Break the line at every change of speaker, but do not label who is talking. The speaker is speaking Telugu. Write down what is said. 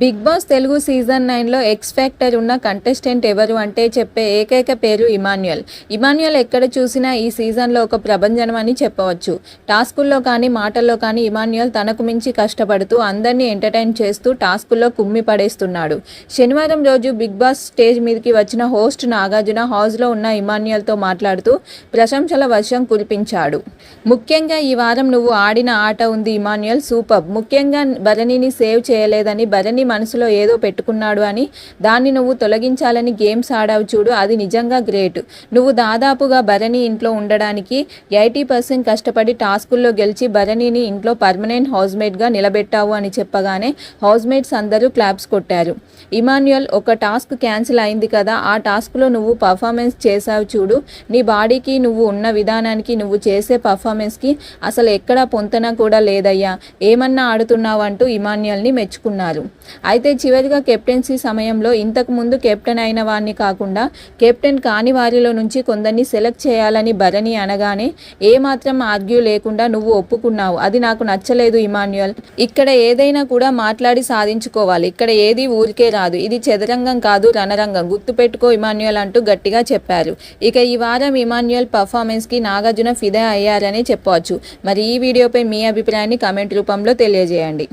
బిగ్ బాస్ తెలుగు సీజన్ నైన్లో ఎక్స్ ఫ్యాక్టర్ ఉన్న కంటెస్టెంట్ ఎవరు అంటే చెప్పే ఏకైక పేరు ఇమాన్యుయల్. ఇమాన్యుయల్ ఎక్కడ చూసినా ఈ సీజన్లో ఒక ప్రభంజనం అని చెప్పవచ్చు. టాస్కుల్లో కానీ మాటల్లో కానీ ఇమాన్యుయల్ తనకు మించి కష్టపడుతూ అందరినీ ఎంటర్టైన్ చేస్తూ టాస్కుల్లో కుమ్మి పడేస్తున్నాడు. శనివారం రోజు బిగ్ బాస్ స్టేజ్ మీదకి వచ్చిన హోస్ట్ నాగార్జున హౌస్లో ఉన్న ఇమాన్యుయల్తో మాట్లాడుతూ ప్రశంసల వర్షం కురిపించాడు. ముఖ్యంగా ఈ వారం నువ్వు ఆడిన ఆట ఉంది ఇమాన్యుయల్ సూపర్. ముఖ్యంగా భరణిని సేవ్ చేయలేదని భరణి మనసులో ఏదో పెట్టుకున్నాడు అని దాన్ని నువ్వు తొలగించాలని గేమ్స్ ఆడావు చూడు అది నిజంగా గ్రేట్. నువ్వు దాదాపుగా భరణి ఇంట్లో ఉండడానికి ఎయిటీ పర్సెంట్ కష్టపడి టాస్కుల్లో గెలిచి భరణిని ఇంట్లో పర్మనెంట్ హౌస్మేట్గా నిలబెట్టావు అని చెప్పగానే హౌస్మేట్స్ అందరూ క్లాప్స్ కొట్టారు. ఇమాన్యుయల్ ఒక టాస్క్ క్యాన్సిల్ అయింది కదా ఆ టాస్క్లో నువ్వు పర్ఫార్మెన్స్ చేసావు చూడు నీ బాడీకి నువ్వు ఉన్న విధానానికి నువ్వు చేసే పర్ఫార్మెన్స్కి అసలు ఎక్కడా పొంతన కూడా లేదయ్యా. ఏమన్నా ఆడుతున్నావు అంటూ ఇమాన్యుయల్ని మెచ్చుకున్నారు. అయితే చివరిగా కెప్టెన్సీ సమయంలో ఇంతకు ముందు కెప్టెన్ అయిన వారిని కాకుండా కెప్టెన్ కాని వారిలో నుంచి కొందరిని సెలెక్ట్ చేయాలని భరణి అనగానే ఏమాత్రం ఆర్గ్యూ లేకుండా నువ్వు ఒప్పుకున్నావు. అది నాకు నచ్చలేదు ఇమాన్యుయల్. ఇక్కడ ఏదైనా కూడా మాట్లాడి సాధించుకోవాలి. ఇక్కడ ఏది ఊరికే రాదు. ఇది చదరంగం కాదు రణరంగం. గుర్తుపెట్టుకో ఇమాన్యుయల్ అంటూ గట్టిగా చెప్పారు. ఇక ఈ వారం ఇమాన్యుయల్ పర్ఫార్మెన్స్కి నాగార్జున ఫిదా అయ్యారని చెప్పవచ్చు మరి ఈ వీడియోపై మీ అభిప్రాయాన్ని కామెంట్ రూపంలో తెలియజేయండి.